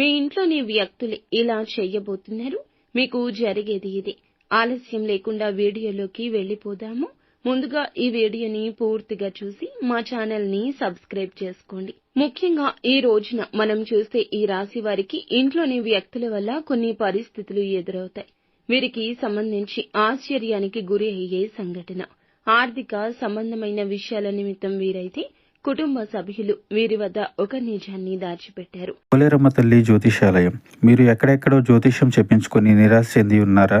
మీ ఇంట్లోని వ్యక్తులు ఇలా చెయ్యబోతున్నారు మీకు జరిగేది ఇది. ఆలస్యం లేకుండా వీడియోలోకి వెళ్ళిపోదాము. ముందుగా ఈ వీడియోని పూర్తిగా చూసి మా ఛానల్ని సబ్స్క్రైబ్ చేసుకోండి. ముఖ్యంగా ఈ రోజున మనం చూస్తే ఈ రాశి వారికి ఇంట్లోని వ్యక్తుల వల్ల కొన్ని పరిస్థితులు ఎదురవుతాయి. వీరికి సంబంధించి ఆశ్చర్యానికి గురి అయ్యే సంఘటన. ఆర్థిక సంబంధమైన విషయాల నిమిత్తం వీరైతే కుటుంబ సభ్యులు వీరి వద్ద ఒక నిజాన్ని దాచిపెట్టారు. పోలేరమ్మ తల్లి జ్యోతిషాలయం. మీరు ఎక్కడెక్కడో జ్యోతిష్యం చెప్పించుకొని నిరాశ చెంది ఉన్నారా?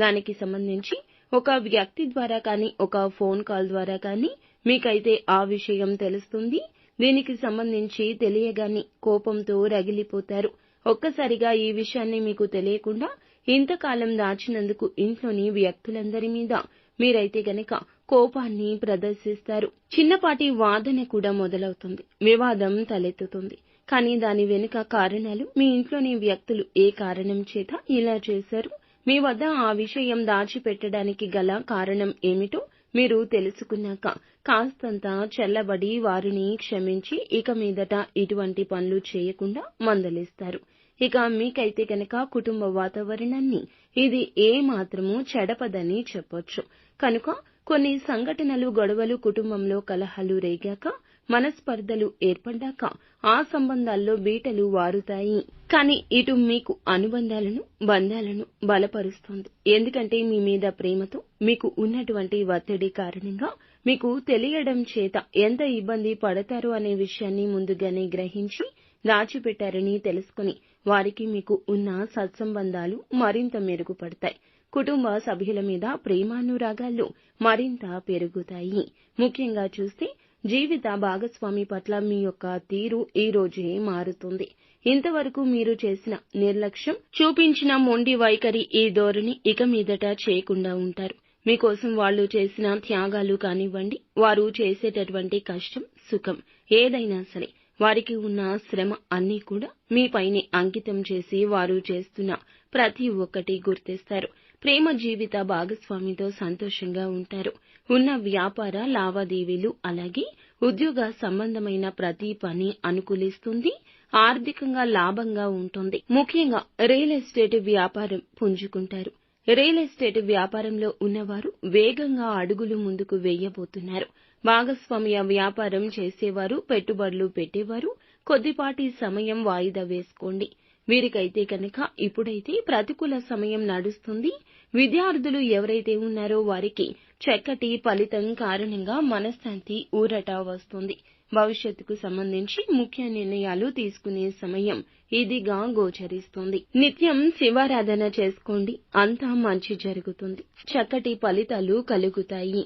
దానికి సంబంధించి ఒక వ్యక్తి ద్వారా కానీ ఒక ఫోన్ కాల్ ద్వారా కానీ మీకైతే ఆ విషయం తెలుస్తుంది. దీనికి సంబంధించి తెలియగాని కోపంతో రగిలిపోతారు. ఒక్కసారిగా ఈ విషయాన్ని మీకు తెలియకుండా ఇంతకాలం దాచినందుకు ఇంట్లోని వ్యక్తులందరి మీద మీరైతే గనక కోపాన్ని ప్రదర్శిస్తారు. చిన్నపాటి వాదన కూడా మొదలవుతుంది. వివాదం తలెత్తుతుంది. కానీ దాని వెనుక కారణాలు మీ ఇంట్లోని వ్యక్తులు ఏ కారణం చేత ఇలా చేశారు? మీ వద్ద ఆ విషయం దాచిపెట్టడానికి గల కారణం ఏమిటో మీరు తెలుసుకున్నాక కాస్తంత చల్లబడి వారిని క్షమించి ఇక మీదట ఇటువంటి పనులు చేయకుండా మందలిస్తారు. ఇక మీకైతే గనక కుటుంబ వాతావరణాన్ని ఇది ఏ మాత్రము చెడపదని చెప్పొచ్చు. కనుక కొన్ని సంఘటనలు గొడవలు కుటుంబంలో కలహాలు రేగాక మనస్పర్ధలు ఏర్పడ్డాక ఆ సంబంధాల్లో బీటలు వారుతాయి. కానీ ఇటు మీకు అనుబంధాలను బంధాలను బలపరుస్తుంది. ఎందుకంటే మీ మీద ప్రేమతో మీకు ఉన్నటువంటి ఒత్తిడి కారణంగా మీకు తెలియడం చేత ఎంత ఇబ్బంది పడతారు అనే విషయాన్ని ముందుగానే గ్రహించి దాచిపెట్టారని తెలుసుకుని వారికి మీకు ఉన్న సత్సంబంధాలు మరింత మెరుగుపడతాయి. కుటుంబ సభ్యుల మీద ప్రేమానురాగాలు మరింత పెరుగుతాయి. ముఖ్యంగా చూస్తే జీవిత భాగస్వామి పట్ల మీ యొక్క తీరు ఈ రోజే మారుతుంది. ఇంతవరకు మీరు చేసిన నిర్లక్ష్యం చూపించిన మొండి వైఖరి ఈ ధోరణి ఇక మీదట చేయకుండా ఉంటారు. మీకోసం వాళ్ళు చేసిన త్యాగాలు కానివ్వండి వారు చేసేటటువంటి కష్టం సుఖం ఏదైనా సరే వారికి ఉన్న శ్రమ అన్నీ కూడా మీపైనే అంకితం చేసి వారు చేస్తున్న ప్రతి ఒక్కటి గుర్తిస్తారు. ప్రేమ జీవిత భాగస్వామితో సంతోషంగా ఉంటారు. ఉన్న వ్యాపార లావాదేవీలు అలాగే ఉద్యోగ సంబంధమైన ప్రతి పని అనుకూలిస్తుంది ఆర్థికంగా లాభంగా ఉంటుంది. ముఖ్యంగా రియల్ ఎస్టేట్ వ్యాపారం పుంజుకుంటారు. రియల్ ఎస్టేట్ వ్యాపారంలో ఉన్నవారు వేగంగా అడుగులు ముందుకు వేయబోతున్నారు. భాగస్వామ్య వ్యాపారం చేసేవారు పెట్టుబడులు పెట్టేవారు కొద్దిపాటి సమయం వాయిదా వేసుకోండి. వీరికైతే కనుక ఇప్పుడైతే ప్రతికూల సమయం నడుస్తుంది. విద్యార్థులు ఎవరైతే ఉన్నారో వారికి చక్కటి ఫలితం కారణంగా మనశ్శాంతి ఊరట వస్తుంది. భవిష్యత్తుకు సంబంధించి ముఖ్య నిర్ణయాలు తీసుకునే సమయం ఇదిగా గోచరిస్తుంది. నిత్యం శివారాధన చేసుకోండి. అంతా మంచి జరుగుతుంది. చక్కటి ఫలితాలు కలుగుతాయి.